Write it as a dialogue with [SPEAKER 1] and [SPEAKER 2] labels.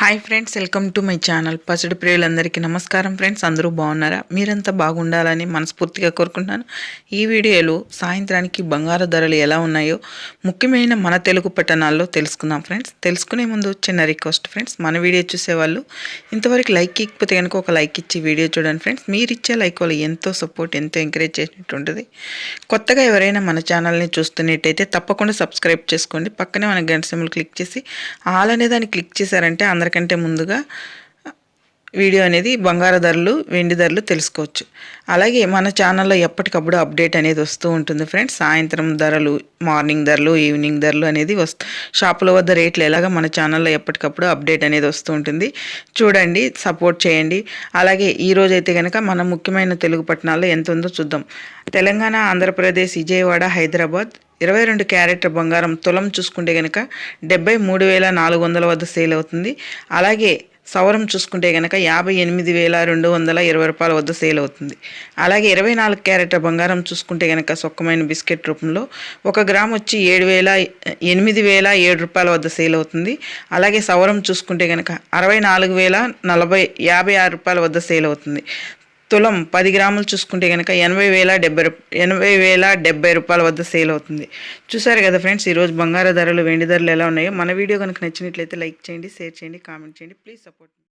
[SPEAKER 1] Hi friends welcome to my channel పసిడి ప్రియులందరికీ నమస్కారం ఫ్రెండ్స్ అందరూ బాగున్నారా? మీరంతా బాగుండాలని మనస్ఫూర్తిగా కోరుకుంటున్నాను. ఈ వీడియోలో సాయంత్రానికి బంగారు ధరలు ఎలా ఉన్నాయో ముఖ్యమైన మన తెలుగు పట్టణాల్లో తెలుసుకుందాం ఫ్రెండ్స్ తెలుసుకునే ముందు చిన్న రిక్వెస్ట్ ఫ్రెండ్స్ మన వీడియో చూసేవాళ్ళు ఇంతవరకు లైక్ ఇకపోతే కనుక ఒక లైక్ ఇచ్చి వీడియో చూడండి ఫ్రెండ్స్ మీరు ఇచ్చే లైక్ వల్ల ఎంతో సపోర్ట్ ఎంతో ఎంకరేజ్ చేసినట్టు ఉంటుంది. కొత్తగా ఎవరైనా మన ఛానల్ని చూస్తున్నట్టయితే తప్పకుండా సబ్స్క్రైబ్ చేసుకోండి. పక్కనే మన గంట సింబల్ క్లిక్ చేసి ఆల్ అనే దాన్ని క్లిక్ చేశారంటే అందరికంటే ముందుగా వీడియో అనేది బంగారు ధరలు వెండి ధరలు తెలుసుకోవచ్చు. అలాగే మన ఛానల్లో ఎప్పటికప్పుడు అప్డేట్ అనేది వస్తూ ఉంటుంది ఫ్రెండ్స్. సాయంత్రం ధరలు మార్నింగ్ ధరలు ఈవినింగ్ ధరలు అనేది వస్తు షాపుల వద్ద రేట్లు ఎలాగ మన ఛానల్లో ఎప్పటికప్పుడు అప్డేట్ అనేది వస్తూ ఉంటుంది. చూడండి సపోర్ట్ చేయండి. అలాగే ఈరోజు అయితే కనుక మన ముఖ్యమైన తెలుగు పట్టణాల్లో ఎంత ఉందో చూద్దాం. తెలంగాణ ఆంధ్రప్రదేశ్ విజయవాడ హైదరాబాద్ ఇరవై రెండు క్యారెట్ బంగారం తులం చూసుకుంటే కనుక డెబ్బై మూడు వేల నాలుగు వందల వద్ద సేల్ అవుతుంది. అలాగే సవరం చూసుకుంటే కనుక యాభై ఎనిమిది వేల రెండు వందల ఇరవై రూపాయల వద్ద సేల్ అవుతుంది. అలాగే ఇరవై నాలుగు క్యారెట్ బంగారం చూసుకుంటే కనుక సొక్కమైన బిస్కెట్ రూపంలో ఒక గ్రామ్ వచ్చి ఏడు వేల ఎనిమిది వేల ఏడు రూపాయల వద్ద సేల్ అవుతుంది. అలాగే సవరం చూసుకుంటే కనుక అరవై నాలుగు వేల నలభై యాభై ఆరు రూపాయల వద్ద సేల్ అవుతుంది. తులం పది గ్రాములు చూసుకుంటే కనుక ఎనభై వేల డెబ్బై ఎనభై వేల డెబ్బై రూపాయల వద్ద సేల్ అవుతుంది. చూసారు కదా ఫ్రెండ్స్ ఈరోజు బంగారు ధరలు వెండి ధరలు ఎలా ఉన్నాయో? మన వీడియో కనుక నచ్చినట్లయితే లైక్ చేయండి షేర్ చేయండి కామెంట్ చేయండి. Please support